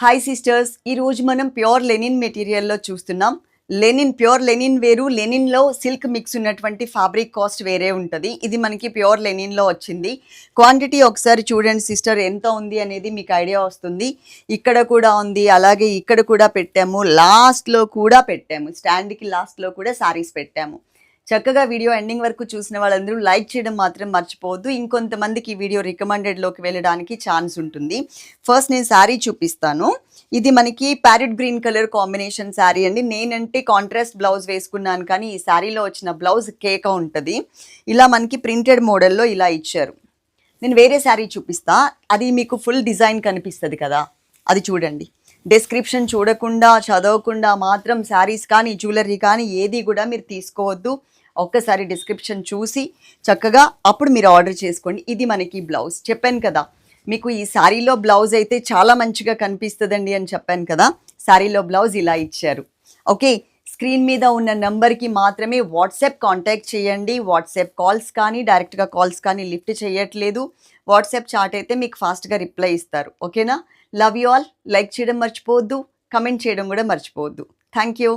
Hi sisters ఈరోజు మనం pure linen మెటీరియల్లో చూస్తున్నాం. లెనిన్ ప్యూర్ లెనిన్ వేరు. లెనిన్లో సిల్క్ మిక్స్ ఉన్నటువంటి ఫ్యాబ్రిక్ కాస్ట్ వేరే ఉంటుంది. ఇది మనకి ప్యూర్ లెనిన్లో వచ్చింది. క్వాంటిటీ ఒకసారి చూడండి సిస్టర్. ఎంత ఉంది అనేది మీకు ఐడియా వస్తుంది. ఇక్కడ కూడా ఉంది. అలాగే ఇక్కడ కూడా పెట్టాము. లాస్ట్లో కూడా పెట్టాము. స్టాండ్కి లాస్ట్లో కూడా శారీస్ పెట్టాము. చక్కగా వీడియో ఎండింగ్ వరకు చూసిన వాళ్ళందరూ లైక్ చేయడం మాత్రం మర్చిపోవద్దు. ఇంకొంతమందికి ఈ వీడియో రికమెండెడ్లోకి వెళ్ళడానికి ఛాన్స్ ఉంటుంది. ఫస్ట్ నేను శారీ చూపిస్తాను. ఇది మనకి parrot green colour combination sari అండి. నేనంటే కాంట్రాస్ట్ బ్లౌజ్ వేసుకున్నాను కానీ ఈ శారీలో వచ్చిన బ్లౌజ్ కేక ఉంటుంది. ఇలా మనకి ప్రింటెడ్ మోడల్లో ఇలా ఇచ్చారు. నేను వేరే శారీ చూపిస్తా. అది మీకు ఫుల్ డిజైన్ కనిపిస్తుంది కదా. అది చూడండి. డిస్క్రిప్షన్ చూడకుండా చదవకుండా మాత్రం శారీస్ కానీ జ్యువెలరీ కానీ ఏది కూడా మీరు తీసుకోవద్దు. ఒక్కసారి డిస్క్రిప్షన్ చూసి చక్కగా అప్పుడు మీరు ఆర్డర్ చేసుకోండి. ఇది మనకి బ్లౌజ్ చెప్పాను కదా మీకు ఈ శారీలో బ్లౌజ్ అయితే చాలా మంచిగా కనిపిస్తుందండి అని చెప్పాను కదా శారీలో బ్లౌజ్ ఇలా ఇచ్చారు. ఓకే స్క్రీన్ మీద ఉన్న నెంబర్కి మాత్రమే వాట్సాప్ కాంటాక్ట్ చేయండి. వాట్సాప్ కాల్స్ కానీ డైరెక్ట్గా కాల్స్ కానీ లిఫ్ట్ చేయట్లేదు. వాట్సాప్ చాట్ అయితే మీకు ఫాస్ట్గా రిప్లై ఇస్తారు. ఓకేనా? Love you all. లైక్ చేయడం మర్చిపోవద్దు. కమెంట్ చేయడం కూడా మర్చిపోవద్దు. Thank you